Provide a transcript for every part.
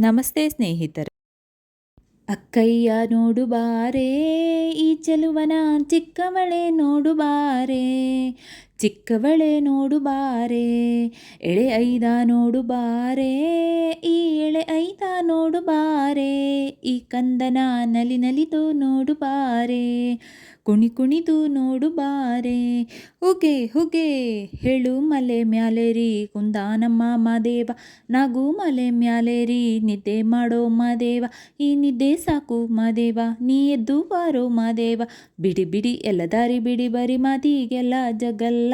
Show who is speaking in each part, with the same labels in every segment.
Speaker 1: ನಮಸ್ತೆ ಸ್ನೇಹಿತರೆ. ಅಕ್ಕಯ್ಯ ನೋಡು ಬಾರೆ ಈ ಚೆಲುವನ ಚಿಕ್ಕವಳೆ ನೋಡು ಬಾರೆ. ಚಿಕ್ಕವಳೆ ನೋಡು ಬಾರೆ ಎಳೆ ಐದ ನೋಡು ಬಾರೆ ಈ ಎಳೆ ಐದ ನೋಡು ಬಾರೆ ಈ ಕಂದನ ನಲಿ ನಲಿದು ನೋಡು ಬಾರೆ ಕುಣಿ ಕುಣಿದು ನೋಡು ಬಾರೆ ಹುಗೆ ಹುಗೆ, ಹೇಳು ಮಲೆ ಮ್ಯಾಲೇರಿ ಕುಂದಾನಮ್ಮ ಮಾದೇವ, ನಾಗು ಮಲೆ ಮ್ಯಾಲೇರಿ ನಿದ್ದೆ ಮಾಡೋ ಮಾದೇವ, ಈ ನಿದ್ದೆ ಸಾಕು ಮಾದೇವ, ನೀ ಎದ್ದು ಬಾರೋ ಮಾದೇವ, ಬಿಡಿ ಬಿಡಿ ಎಲ್ಲ ದಾರಿ ಬಿಡಿ ಬರಿ ಮಾತಿಗೆಲ್ಲ ಜಗಲ್ಲ.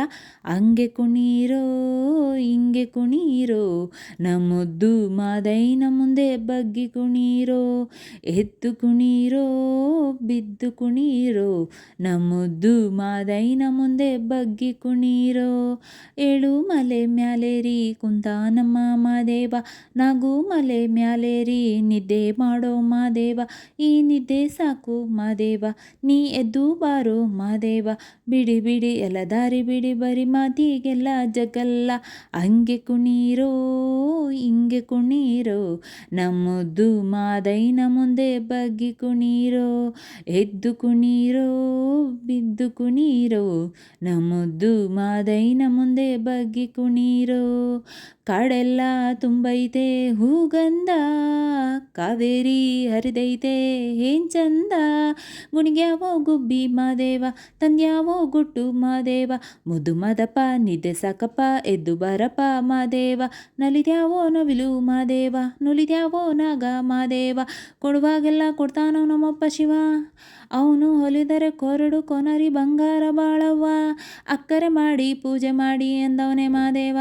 Speaker 1: ಹಂಗೆ ಕುಣೀರೋ, ಹಿಂಗೆ ಕುಣೀರೋ ನಮ್ಮದ್ದು ಮಾದೈನ ಮುಂದೆ ಬಗ್ಗಿ ಕುಣೀರೋ ಎದ್ದು ಕುಣೀರೋ, ಬಿದ್ದು ಕುಣೀರೋ ನಮ್ಮದ್ದು ಮಾದೈನ ಮುಂದೆ ಬಗ್ಗಿ ಕುಣೀರೋ, ಏಳು ಮಲೆ ಮ್ಯಾಲೇರಿ ಕುಂತ ನಮ್ಮ ಮಾದೇವ, ನಾಗು ಮಲೆ ಮ್ಯಾಲೇರಿ ನಿದ್ದೆ ಮಾಡೋ ಮಾದೇವ, ಈ ನಿದ್ದೆ ಸಾಕು ಮಾದೇವ, ನೀ ಎದ್ದು ಬಾರೋ ಮಾದೇವ, ಬಿಡಿ ಬಿಡಿ ಎಲ್ಲ ದಾರಿ ಬಿಡಿ ಬರಿ ಮಾತಿಗೆಲ್ಲ ಜಗಲ್ಲ. ಹಂಗೆ ಕುಣೀರೋ ಹಿಂಗೆ ಕುಣೀರೋ. ನಮ್ಮದು ಮಾದೈನ ಮುಂದೆ ಬಗ್ಗಿ ಕುಣೀರೋ. ಎದ್ದು ಕುಣೀರೋ, ಬಿದ್ದು ಕುಣೀರೋ. ನಮ್ಮದು ಮಾದೈನ ಮುಂದೆ ಬಗ್ಗಿ ಕುಣೀರೋ. ಕಾಡೆಲ್ಲ ತುಂಬೈತೆ ಹೂಗಂಧ ಕಾವೇರಿ ಹರಿದೈತೆ, ಏನ್ ಚಂದ. ಗುಣಿಗ್ಯಾವೋ ಗುಬ್ಬಿ ಮಾದೇವ, ತಂದ್ಯಾವೋ ಗುಟ್ಟು ಮಾದೇವ. ಮುದ್ದು ಮದಪ ನಿದ್ದೆ ಸಾಕಪ್ಪ ಎದ್ದು ಬರಪ್ಪ ಮಾದೇವ. ನಲಿದ್ಯಾವೋ ನವಿಲು ಮಾದೇವ, ನುಲಿದ್ಯಾವೋ ನಾಗ ಮಾದೇವ. ಕೊಡುವಾಗೆಲ್ಲ ಕೊಡ್ತಾನೋ ನಮ್ಮಪ್ಪ ಶಿವ. ಅವನು ಹೊಲಿದರೆ ಕೊರಡು ಕೊನರಿ ಬಂಗಾರ ಬಾಳವ್ವ. ಅಕ್ಕರೆ ಮಾಡಿ, ಪೂಜೆ ಮಾಡಿ ಎಂದವನೇ ಮಾದೇವ.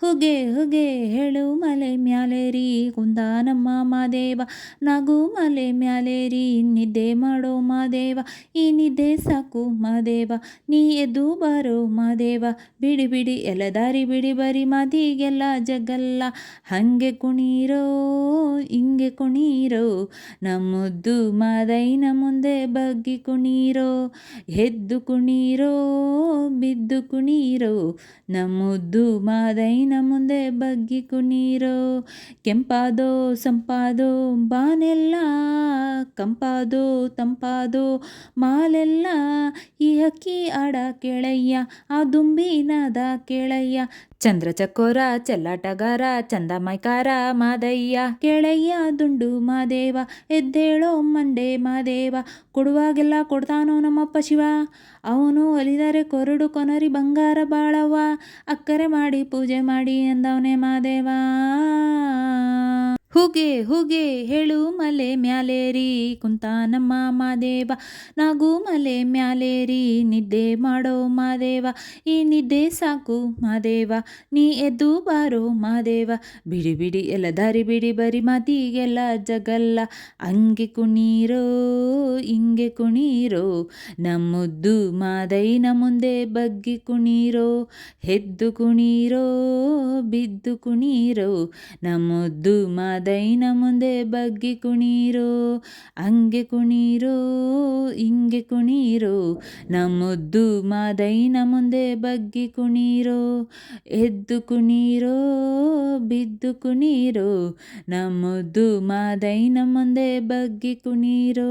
Speaker 1: ಹುಗೆ ಹುಗೆ ಹೇಳು ಮಲೆ ಮ್ಯಾಲೇರಿ ಕುಂದಾನಮ್ಮ ಮಾದೇವ. ನಗು ಮಲೆ ಮ್ಯಾಲೇರಿ ನಿದ್ದೆ ಮಾಡೋ ಮಾದೇವ. ಈ ನಿದ್ದೆ ಸಾಕು ಮಾದೇವ, ನೀ ಎದ್ದು ಬಾರೋ ಮಾದೇವ. ಬಿಡಿ ಬಿಡಿ ಎಲ್ಲ ದಾರಿ ಬಿಡಿ ಬರಿ ಮಾತಿಗೆಲ್ಲ ಜಗಲ್ಲ. ಹಂಗೆ ಕುಣೀರೋ, ಹಿಂಗೆ ಕುಣೀರೋ. ನಮ್ಮದ್ದು ಮಾದೈನ ಮುಂದೆ ಬಗ್ಗಿ ಕುಣೀರೋ. ಎದ್ದು ಕುಣೀರೋ, ಬಿದ್ದು ಕುಣೀರೋ. ನಮ್ಮದ್ದು ಮಾದೈನ ಮುಂದೆ ಬಗ್ಗಿ ಕುಣೀರೋ ಕೆಂಪಾದೋ ಸಂಪಾದೋ ಬಾನೆಲ್ಲ, ಕಂಪಾದೋ ತಂಪಾದೋ ಮಾಲೆಲ್ಲ. ಈ ಹಕ್ಕಿ ಆಡ ಕೇಳಯ್ಯ, ಆ ದುಂಬಿನಾದ ಕೇಳಯ್ಯ. ಚಂದ್ರ ಚಕೋರ ಚೆಲ್ಲಾಟಗಾರ ಚಂದ ಮೈಕಾರ ಮಾದಯ್ಯ. ಕೇಳಯ್ಯ, ದುಂಡು ಮಾದೇವ, ಎದ್ದೇಳೋ ಮಂಡೆ ಮಾದೇವ. ಕೊಡುವಾಗೆಲ್ಲ ಕೊಡ್ತಾನೋ ನಮ್ಮಪ್ಪ ಶಿವ. ಅವನು ಒಲಿದರೆ ಕೊರಡು ಕೊನರಿ ಬಂಗಾರ ಬಾಳವ್ವ. ಅಕ್ಕರೆ ಮಾಡಿ ಪೂಜೆ ಮಾಡಿ ಎಂದವನೇ ಮಾದೇವ ಹುಗೆ ಹುಗೆ ಹೇಳು ಮಲೆ ಮ್ಯಾಲೇರಿ ಕುಂತಾನಮ್ಮ ಮಾದೇವ. ನಾಗು ಮಲೆ ಮ್ಯಾಲೇರಿ ನಿದ್ದೆ ಮಾಡೋ ಮಾದೇವ. ಈ ನಿದ್ದೆ ಸಾಕು ಮಾದೇವ, ನೀ ಎದ್ದು ಬಾರೋ ಮಾದೇವ. ಬಿಡಿ ಬಿಡಿ ಎಲ್ಲ ದಾರಿ ಬಿಡಿ ಬರಿ ಮಾತಿಗೆಲ್ಲ ಜಗಲ್ಲ. ಹಂಗೆ ಕುಣೀರೋ ಹಿಂಗೆ ಕುಣೀರೋ. ನಮ್ಮುದ್ದು ಮಾದೈನ ಮುಂದೆ ಬಗ್ಗಿ ಕುಣೀರೋ. ಎದ್ದು ಕುಣೀರೋ, ಬಿದ್ದು ಕುಣೀರೋ. ನಮ್ಮುದ್ದು ಮಾದೈನ ಮುಂದೆ ಬಗ್ಗಿ ಕುಣೀರೋ, ಹಂಗೆ ಕುಣೀರೋ, ಹಿಂಗೆ ಕುಣೀರೋ ಮಾ ಮಾದೈನ ಮುಂದೆ ಬಗ್ಗಿ ಕುಣೀರೋ, ಎದ್ದು ಕುಣೀರೋ, ಬಿದ್ದು ಕುಣೀರೋ ಮಾ ಮಾದೈನ ಮುಂದೆ ಬಗ್ಗಿ ಕುಣೀರೋ.